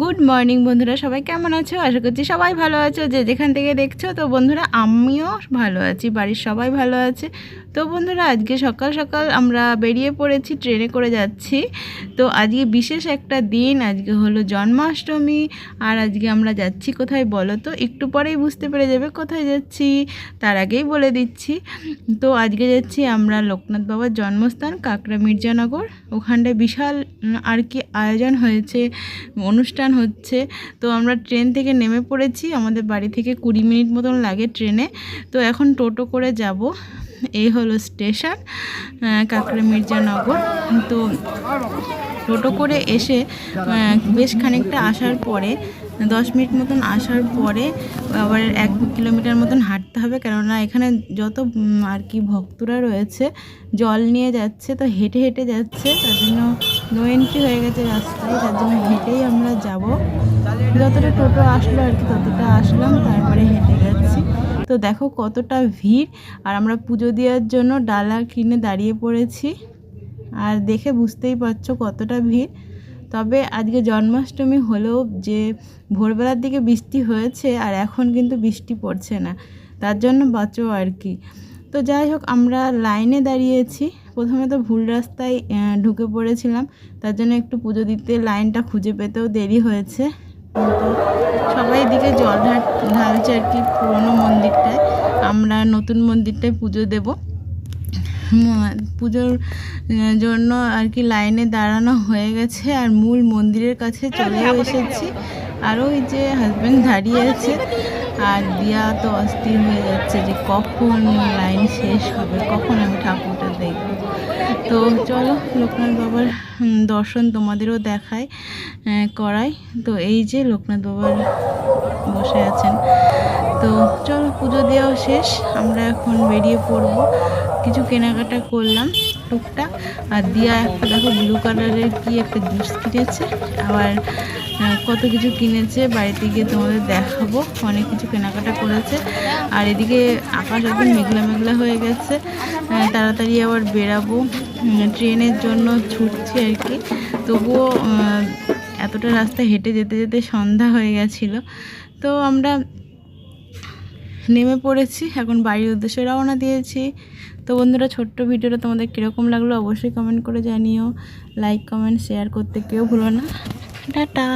Good morning বন্ধুরা, সবাই কেমন আছো? আশা করছি সবাই ভালো আছো। যে যেখান থেকে দেখছ, তো বন্ধুরা, আমিও ভালো আছি, বাড়ির সবাই ভালো আছে। তো বন্ধুরা, আজকে সকাল সকাল আমরা বেরিয়ে পড়েছি, ট্রেনে করে যাচ্ছি। তো আজকে বিশেষ একটা দিন, আজকে হলো জন্মাষ্টমী, আর আজকে আমরা যাচ্ছি কোথায় বলো তো? একটু পরেই বুঝতে পেরে যাবে কোথায় যাচ্ছি, তার আগেই বলে দিচ্ছি। তো আজকে যাচ্ছি আমরা লোকনাথ বাবার জন্মস্থান, কাকড়া মির্জানগর। ওখানটায় বিশাল আর কি আয়োজন হয়েছে, অনুষ্ঠান হচ্ছে। তো আমরা ট্রেন থেকে নেমে পড়েছি। আমাদের বাড়ি থেকে কুড়ি মিনিট মতন লাগে ট্রেনে তো এখন টোটো করে যাব। এই হলো স্টেশন কাকড়া মির্জানগর। তো টোটো করে এসে বেশ খানিকটা আসার পরে, দশ মিনিট মতন আসার পরে আবার এক কিলোমিটার মতন হাঁটতে হবে। কেননা এখানে যত আর কি ভক্তরা রয়েছে, জল নিয়ে যাচ্ছে, তো হেঁটে হেঁটে যাচ্ছে। তার জন্য নো এন্ট্রি হয়ে গেছে রাস্তায়, তার জন্য হেঁটেই আমরা যাব। যতটা টোটো আসলো আর কি, ততটা আসলাম, তারপরে হেঁটে যাচ্ছি। তো দেখো কতটা ভিড়, আর আমরা পুজো দেওয়ার জন্য ডালা কিনে দাঁড়িয়ে পড়েছি। আর দেখে বুঝতেই পারছ কতটা ভিড়। তবে আজকে জন্মাষ্টমী হলেও যে ভোরবেলার দিকে বৃষ্টি হয়েছে, আর এখন কিন্তু বৃষ্টি পড়ছে না। তার জন্য বাঁচো আর কি। তো যাই হোক, আমরা লাইনে দাঁড়িয়েছি। প্রথমে তো ভুল রাস্তায় ঢুকে পড়েছিলাম। তার জন্য একটু পুজো দিতে লাইনটা খুঁজে পেতেও দেরি হয়েছে। সবাই এদিকে জল ঢাল ঢালছে আর কি পুরোনো মন্দিরটায়। আমরা নতুন মন্দিরটায় পুজো দেবো। পুজোর জন্য আর কি লাইনে দাঁড়ানো হয়ে গেছে। আর মূল মন্দিরের কাছে চলেও এসেছি। আর ওই যে হাজব্যান্ড দাঁড়িয়ে আছে। আর দিয়া তো অস্থির হয়ে যাচ্ছে যে কখন লাইন শেষ হবে, কখন আমি ঠাকুরটা দেখব। তো চলো লোকনাথ বাবার দর্শন তোমাদেরও দেখায় করাই তো এই যে লোকনাথ বাবার বসে আছেন। তো চলো পুজো দেওয়া শেষ, আমরা এখন বেরিয়ে পড়ব। কিছু কেনাকাটা করলাম। টুকটাক আর দিয়া একটা দেখো ব্লু কালারের কি একটা জুস কিনেছে। আবার কত কিছু কিনেছে, বাড়িতে গিয়ে তোমাদের দেখাবো। অনেক কিছু কেনাকাটা করেছে। আর এদিকে আকাশ একদম মেঘলা মেঘলা হয়ে গেছে। তাড়াতাড়ি আবার বেরাবো। ট্রেনের জন্য ছুটছি আর কি। তবুও এতটা রাস্তা হেঁটে যেতে যেতে সন্ধ্যা হয়ে গেছিল। তো আমরা নেমে পড়েছি। এখন বাড়ির উদ্দেশ্যে রওনা দিয়েছি। তো বন্ধুরা, ছোট্ট ভিডিওটা তোমাদের কীরকম লাগল অবশ্যই কমেন্ট করে জানিও। লাইক কমেন্ট শেয়ার করতে কেউ ভুলো না। টাটা।